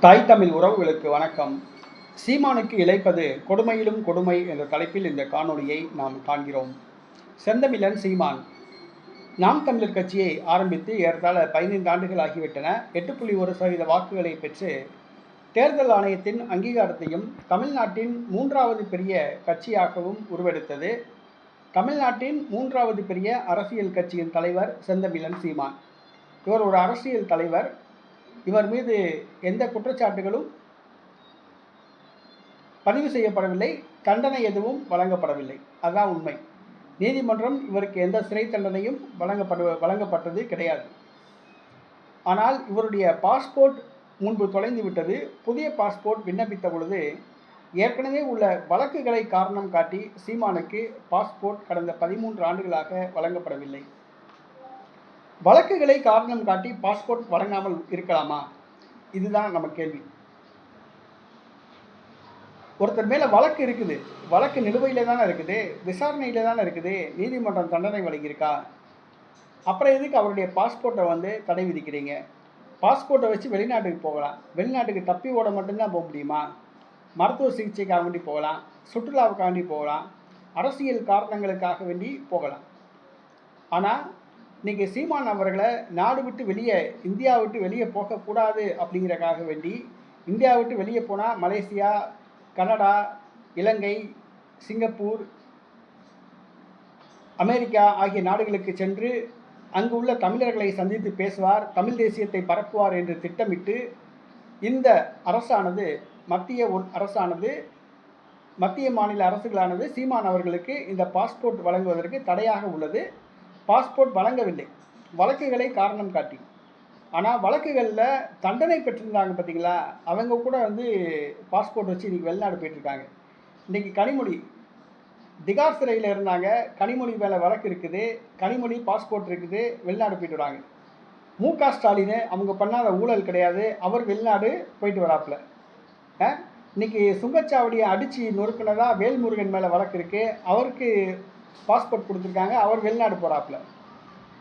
தாய் தமிழ் உறவுகளுக்கு வணக்கம். சீமானுக்கு இழைப்பது கொடுமையிலும் கொடுமை என்ற தலைப்பில் இந்த காணொளியை நாம் காண்கிறோம். செந்தமிழன் சீமான். நாம் தமிழர் கட்சியை ஆரம்பித்து ஏறத்தாழ பதினைந்து ஆண்டுகள் ஆகிவிட்டன. எட்டு புள்ளி ஒரு சதவீத வாக்குகளை பெற்று தேர்தல் ஆணையத்தின் அங்கீகாரத்தையும் தமிழ்நாட்டின் மூன்றாவது பெரிய கட்சியாகவும் உருவெடுத்தது. தமிழ்நாட்டின் மூன்றாவது பெரிய அரசியல் கட்சியின் தலைவர் செந்தமிழன் சீமான். இவர் ஒரு அரசியல் தலைவர். இவர் மீது எந்த குற்றச்சாட்டுகளும் பதிவு செய்யப்படவில்லை தண்டனை எதுவும் வழங்கப்படவில்லை. அதுதான் உண்மை. நீதிமன்றம் இவருக்கு எந்த சிறை தண்டனையும் வழங்கப்படு வழங்கப்பட்டது கிடையாது. ஆனால் இவருடைய பாஸ்போர்ட் முன்பு தொலைந்து விட்டது. புதிய பாஸ்போர்ட் விண்ணப்பித்த பொழுது ஏற்கனவே உள்ள வழக்குகளை காரணம் காட்டி சீமானுக்கு பாஸ்போர்ட் கடந்த பதிமூன்று ஆண்டுகளாக வழங்கப்படவில்லை. வழக்குகளை காரணம் காட்டி பாஸ்போர்ட் வழங்காமல் இருக்கலாமா? இதுதான் நம்ம கேள்வி. ஒருத்தர் மேலே வழக்கு இருக்குது. வழக்கு நிலுவையில் தானே இருக்குது. விசாரணையில் தானே இருக்குது. நீதிமன்றம் தண்டனை வழங்கியிருக்கா? அப்புறம் எதுக்கு அவருடைய பாஸ்போர்ட்டை வந்து தடை விதிக்கிறீங்க? பாஸ்போர்ட்டை வச்சு வெளிநாட்டுக்கு போகலாம். வெளிநாட்டுக்கு தப்பி ஓட மட்டும்தான் போக முடியுமா? மருத்துவ சிகிச்சைக்காக வேண்டி போகலாம். சுற்றுலாவுக்காக வேண்டி போகலாம். அரசியல் காரணங்களுக்காக வேண்டி போகலாம். ஆனால் இன்றைக்கி சீமான் அவர்களை நாடு விட்டு வெளியே இந்தியா விட்டு வெளியே போகக்கூடாது அப்படிங்கிறக்காக வேண்டி இந்தியா விட்டு வெளியே போனால் Malaysia Canada Ilangai Singapore America ஆகிய நாடுகளுக்கு சென்று அங்கு உள்ள தமிழர்களை சந்தித்து பேசுவார் தமிழ் தேசியத்தை பரப்புவார் என்று திட்டமிட்டு இந்த அரசானது மத்திய அரசானது மத்திய மாநில அரசுகளானது சீமான் அவர்களுக்கு இந்த பாஸ்போர்ட் வழங்குவதற்கு தடையாக உள்ளது. பாஸ்போர்ட் வழங்கவில்லை. வழக்குகளை காரணம் காட்டி. ஆனால் வழக்குகளில் தண்டனை பெற்றிருந்தாங்க பார்த்தீங்களா அவங்க கூட வந்து பாஸ்போர்ட் வச்சு இன்றைக்கி வெளிநாடு போயிட்டுருக்காங்க. இன்றைக்கி கனிமொழி திகார் சிறையில் இருந்தாங்க. கனிமொழி மேலே வழக்கு இருக்குது. கனிமொழி பாஸ்போர்ட் இருக்குது. வெளிநாடு போயிட்டு வராங்க. மு க ஸ்டாலின் அவங்க பண்ணாத ஊழல் கிடையாது. அவர் வெளிநாடு போயிட்டு வராப்புல. ஆ? இன்னைக்கு சுங்கச்சாவடியை அடித்து நொறுக்கினதாக வேல்முருகன் மேலே வழக்கு இருக்குது அவருக்கு பாஸ்போர்ட் கொடுத்துருக்காங்க அவர் வெளிநாடு போகிறாப்புல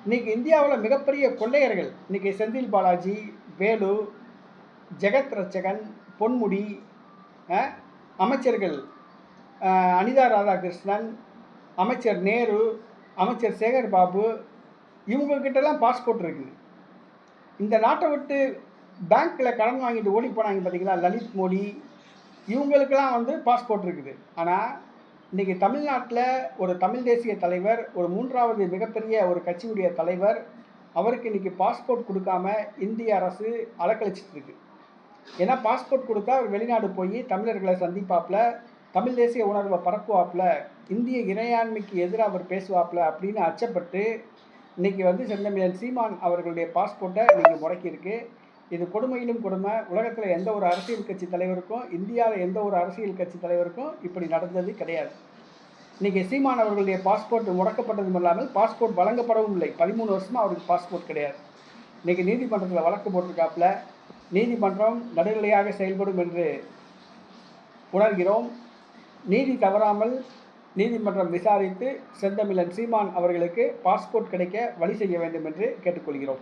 இன்னைக்கு இந்தியாவில் மிகப்பெரிய கொள்ளையர்கள் இன்றைக்கி செந்தில் பாலாஜி வேலு ஜெகத் ரட்சகன் பொன்முடி அமைச்சர்கள் அனிதா ராதாகிருஷ்ணன் அமைச்சர் நேரு அமைச்சர் சேகர் பாபு இவங்கக்கிட்டலாம் பாஸ்போர்ட் இருக்குது. இந்த நாட்டை விட்டு பேங்க்கில் கடன் வாங்கிட்டு ஓடி போனாங்க பார்த்தீங்களா லலித் மோடி இவங்களுக்கெல்லாம் வந்து பாஸ்போர்ட் இருக்குது. ஆனால் இன்றைக்கி தமிழ்நாட்டில் ஒரு தமிழ் தேசிய தலைவர் ஒரு மூன்றாவது மிகப்பெரிய ஒரு கட்சியுடைய தலைவர் அவருக்கு இன்றைக்கி பாஸ்போர்ட் கொடுக்காம இந்திய அரசு அலக்கழிச்சிட்ருக்கு ஏன்னா பாஸ்போர்ட் கொடுத்தா அவர் வெளிநாடு போய் தமிழர்களை சந்திப்பாப்பில் தமிழ் தேசிய உணர்வை பரப்புவாப்பில் இந்திய இறையாண்மைக்கு எதிராக அவர் பேசுவாப்பில் அப்படின்னு அச்சப்பட்டு இன்னைக்கு வந்து செந்தமிழன் சீமான் அவர்களுடைய பாஸ்போர்ட்டை இன்னைக்கு முடக்கியிருக்கு. இது கொடுமையிலும் கொடுமை உலகத்தில் எந்த ஒரு அரசியல் கட்சி தலைவருக்கும் இந்தியாவில் எந்த ஒரு அரசியல் கட்சி தலைவருக்கும் இப்படி நடந்தது கிடையாது. இன்றைக்கி சீமான் அவர்களுடைய பாஸ்போர்ட் முடக்கப்பட்டதும் இல்லாமல் பாஸ்போர்ட் வழங்கப்படவும் இல்லை. பதிமூணு வருஷமாக அவருக்கு பாஸ்போர்ட் கிடையாது. இன்றைக்கி நீதிமன்றத்தில் வழக்கு போட்டிருக்காப்புல நீதிமன்றம் நடுநிலையாக செயல்படும் என்று உணர்கிறோம். நீதி தவறாமல் நீதிமன்றம் விசாரித்து செந்தமிழன் சீமான் அவர்களுக்கு பாஸ்போர்ட் கிடைக்க வழி செய்ய வேண்டும் என்று கேட்டுக்கொள்கிறோம்.